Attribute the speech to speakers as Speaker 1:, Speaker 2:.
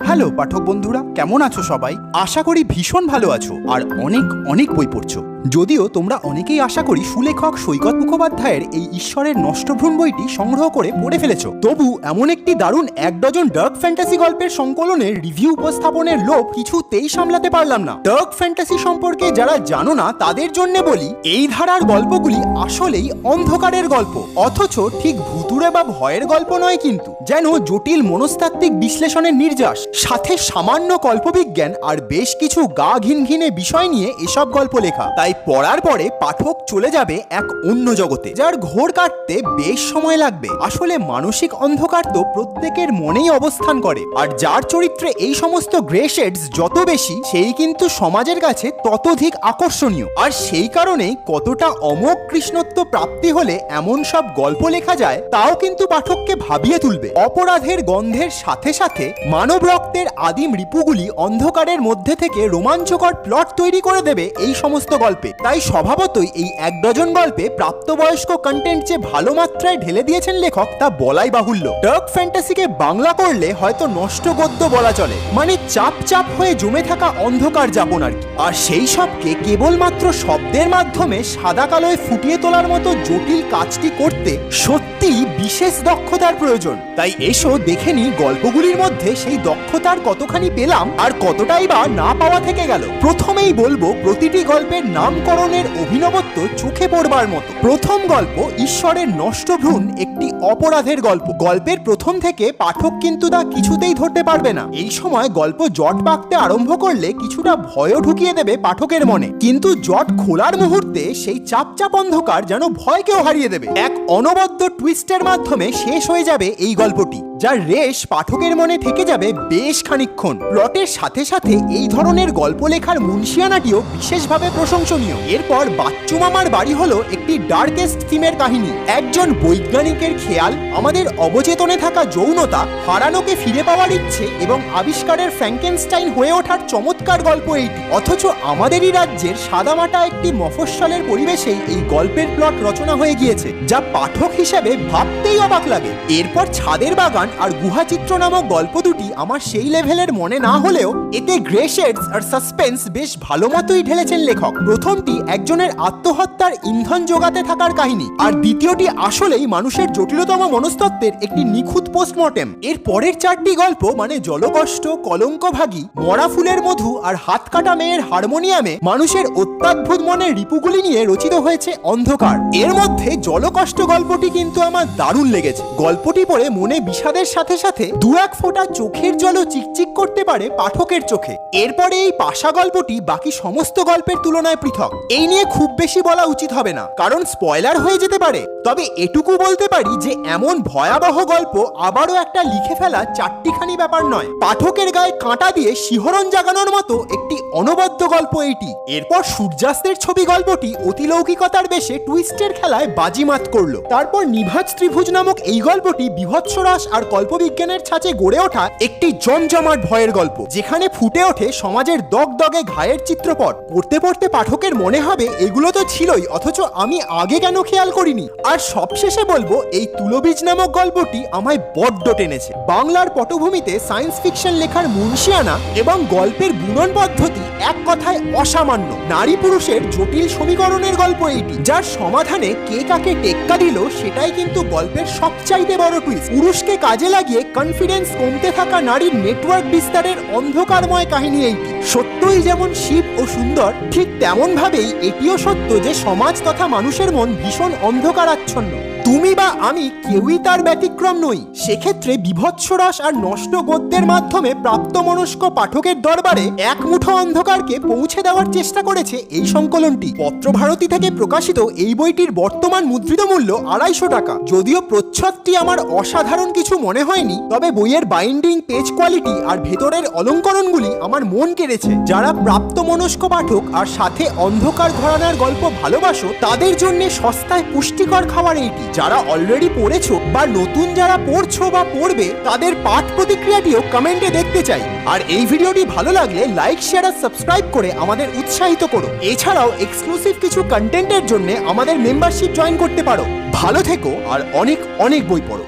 Speaker 1: Hello, পাঠক বন্ধুরা, কেমন আছো সবাই? আশা করি ভীষণ ভালো আছো আর অনেক অনেক বই পড়ছো। যদিও তোমরা অনেকেই আশা করি সুলেখক সৈকত মুখোপাধ্যায়ের এই ঈশ্বরের নষ্টভ্রূণ বইটি সংগ্রহ করে পড়ে ফেলেছো। তবু এমন একটি দারুণ এক ডজন ডার্ক ফ্যান্টাসি গল্পের সংকলনের রিভিউ উপস্থাপনের লোভ কিছুতেই সামলাতে পারলাম না। ডার্ক ফ্যান্টাসি সম্পর্কে যারা জানো না, তাদের জন্য বলি, এই ধারার গল্পগুলি আসলেই অন্ধকারের গল্প। অথচ ঠিক ভুতুরে বা ভয়ের গল্প নয় কিন্তু। যেন জটিল মনস্তাত্ত্বিক বিশ্লেষণের নির্যাস, সাথে সামান্য কল্পবিজ্ঞান আর বেশ কিছু গা ঘিন ঘিনে বিষয় নিয়ে এসব গল্প লেখা। তাই পড়ার পরে পাঠক চলে যাবে এক অন্য জগতে, যার ঘোর কাটতে বেশ সময় লাগবে। আসলে মানসিক অন্ধকার তো প্রত্যেকের মনেই অবস্থান করে, আর যার চরিত্রে এই সমস্ত গ্রে শেডস যত বেশি, সেই কিন্তু সমাজের কাছে ততধিক আকর্ষণীয়। আর সেই কারণেই কতটা অমোঘ কৃষ্ণত্ব প্রাপ্তি হলে এমন সব গল্প লেখা যায় তাও কিন্তু পাঠককে ভাবিয়ে তুলবে। অপরাধের গন্ধের সাথে সাথে মানব রক্তের আদিম রিপুগুলি অন্ধকারের মধ্যে থেকে রোমাঞ্চকর প্লট তৈরি করে দেবে এই সমস্ত গল্পে। তাই স্বভাবতই এই এক ডজন গল্পে প্রাপ্তবয়স্ক কন্টেন্ট যে ভালো মাত্রায় ঢেলে দিয়েছেন লেখক তা বলাই বাহুল্য। ডার্ক ফ্যান্টাসিকে বাংলা করলে হয়তো নষ্ট গদ্য বলা চলে। মানে চাপ চাপ হয়ে জমে থাকা অন্ধকার যাপন আর কি। আর সেই সবকে কেবলমাত্র শব্দের মাধ্যমে সাদা কালোয় ফুটিয়ে তোলার মতো জটিল কাজটি করতে সত্যি বিশেষ দক্ষতার প্রয়োজন। তাই এসো দেখে নি গল্পগুলির মধ্যে সেই দক্ষতার কতখানি পেলাম আর কতটাই বা না পাওয়া থেকে গেল। প্রথমেই বলব, প্রতিটি গল্পের নামকরণের অভিনবত্ব চোখে পড়বার মতো। প্রথম গল্প, ঈশ্বরের নষ্ট ভ্রূণ একটি অপরাধের গল্প। গল্পের প্রথম থেকে পাঠক কিন্তু তা কিছুতেই ধরতে পারবে না। এই সময় গল্প জট পাকতে আরম্ভ করলে কিছুটা ভয়ও ঢুকিয়ে দেবে পাঠকের মনে। কিন্তু জট খোলার মুহূর্তে সেই চাপ চাপ অন্ধকার যেন ভয়কেও হারিয়ে দেবে। এক অনবদ্য টুইস্টের মাধ্যমে শেষ হয়ে যাবে এই গল্পটি। যার রেশ পাঠকের মনে থেকে যাবে বেশ খানিকক্ষণ। প্লটের সাথে সাথে এই ধরনের গল্প লেখার মুন্সিয়ানাটিও বিশেষভাবে প্রশংসনীয়। এরপর বাচ্চু মামার বাড়ি হলো একটি ডার্কেস্ট থিমের কাহিনী। একজন বৈজ্ঞানিকের খেয়াল, আমাদের অবচেতনে থাকা যৌনতা, হারানোকে ফিরে পাওয়ার ইচ্ছে এবং আবিষ্কারের ফ্র্যাঙ্কেনস্টাইন হয়ে ওঠার চমৎকার গল্প এইটি। অথচ আমাদেরই রাজ্যের সাদামাটা একটি মফস্বলের পরিবেশেই এই গল্পের প্লট রচনা হয়ে গিয়েছে, যা পাঠক হিসেবে ভাবতেই অবাক লাগে। এরপর ছাদের বাগান আর গুহাচিত্র নামক গল্প দুটি আমার সেই লেভেলের মনে না হলেও এতে গ্রে শেডস আর সাসপেন্স বেশ ভালো মতোই ঢেলেছেন লেখক। প্রথমটি একজনের আত্মহত্যার ইন্ধন যোগাতে থাকার কাহিনী আর দ্বিতীয়টি আসলেই মানুষের জটিলতম মনস্তত্ত্বের একটি নিখুঁত পোস্টমর্টেম। এর পরের চারটি গল্প মানে জলকষ্ট, কলঙ্কভাগী, মরা ফুলের মধু আর হাত কাটা মেয়ের হারমোনিয়ামে মানুষের অত্যাদ্ভুত মনের রিপুগুলি নিয়ে রচিত হয়েছে অন্ধকার। এর মধ্যে জলকষ্ট গল্পটি কিন্তু আমার দারুণ লেগেছে। গল্পটি পড়ে মনে বিষাদের সাথে সাথে দু এক ফোঁটা চোখের জলও চিকচিক করতে পারে পাঠকের চোখে। এরপরে এই পাশা গল্পটি বাকি সমস্ত গল্পের তুলনায় পৃথক। এই নিয়ে খুব বেশি বলা উচিত হবে না, কারণ স্পয়লার হয়ে যেতে পারে। তবে এটুকু বলতে পারি যে এমন ভয়াবহ গল্প আবারও একটা লিখে ফেলা চারটিখানি ব্যাপার নয়। পাঠকের গায়ে কাঁটা দিয়ে শিহরণ জাগানোর মতো একটি অনবদ্য গল্প এটি এরপর সূর্যাস্তের ছবি গল্পটি অতিলৌকিকতার বেশে টুইস্টের খেলায় বাজিমাত করল। তারপর নিভাজ ত্রিভুজ নামক এই গল্পটি বিভৎসরাস আর কল্পবিজ্ঞানের ছাঁচে গড়ে ওঠা একটি জমজমাট ভয়ের গল্প, যেখানে ফুটে ওঠে সমাজের দগদগে ঘায়ের চিত্রপট। পড়তে পড়তে পাঠকের মনে হবে, এগুলো তো ছিলই, অথচ আমি আগে কেন খেয়াল করিনি? আর সবশেষে বলব, এই তুলোবীজ নামক গল্পটি আমায় বড্ড টেনেছে। বাংলার পটভূমিতে সায়েন্স ফিকশন লেখার মুন্সিয়ানা এবং গল্পের বুনন পদ্ধতি এক কথায় অসামান্য। নারী পুরুষের জটিল সমীকরণের গল্প এইটি, যার সমাধানে কে কাকে টেক্কা দিল সেটাই কিন্তু গল্পের সবচাইতে বড় টুইস্ট পুরুষকে কাজে লাগিয়ে কনফিডেন্স কমতে থাকা নারীর নেটওয়ার্ক বিস্তারের অন্ধকারময় কাহিনী এইটি। সত্যই যেমন শিব ও সুন্দর, ঠিক তেমন ভাবেই এটিও সত্য যে সমাজ তথা মানুষের মন ভীষণ অন্ধকারাচ্ছন্ন। তুমি বা আমি কেউই তার ব্যতিক্রম নই। সেক্ষেত্রে বিভৎসরস আর নষ্ট গদ্যের মাধ্যমে প্রাপ্তমনস্ক পাঠকের দরবারে এক মুঠো অন্ধকারকে পৌঁছে দেওয়ার চেষ্টা করেছে এই সংকলনটি। পত্রভারতী থেকে প্রকাশিত এই বইটির বর্তমান মুদ্রিত মূল্য আড়াইশো টাকা। যদিও প্রচ্ছদটি আমার অসাধারণ কিছু মনে হয়নি, তবে বইয়ের বাইন্ডিং, পেজ কোয়ালিটি আর ভেতরের অলঙ্করণগুলি আমার মন কেড়েছে। যারা প্রাপ্তমনস্ক পাঠক আর সাথে অন্ধকার ঘরানার গল্প ভালোবাসো, তাদের জন্য সস্তায় পুষ্টিকর খাবার এইটি। যারা অলরেডি পড়েছো বা নতুন যারা পড়ছো বা পড়বে, তাদের পাঠ প্রতিক্রিয়াটিও কমেন্টে দেখতে চাই। আর এই ভিডিওটি ভালো লাগলে লাইক শেয়ার আর সাবস্ক্রাইব করে আমাদের উৎসাহিত করো। এছাড়াও এক্সক্লুসিভ কিছু কন্টেন্টের জন্য আমাদের মেম্বারশিপ জয়েন করতে পারো। ভালো থেকো আর অনেক অনেক বই পড়ো।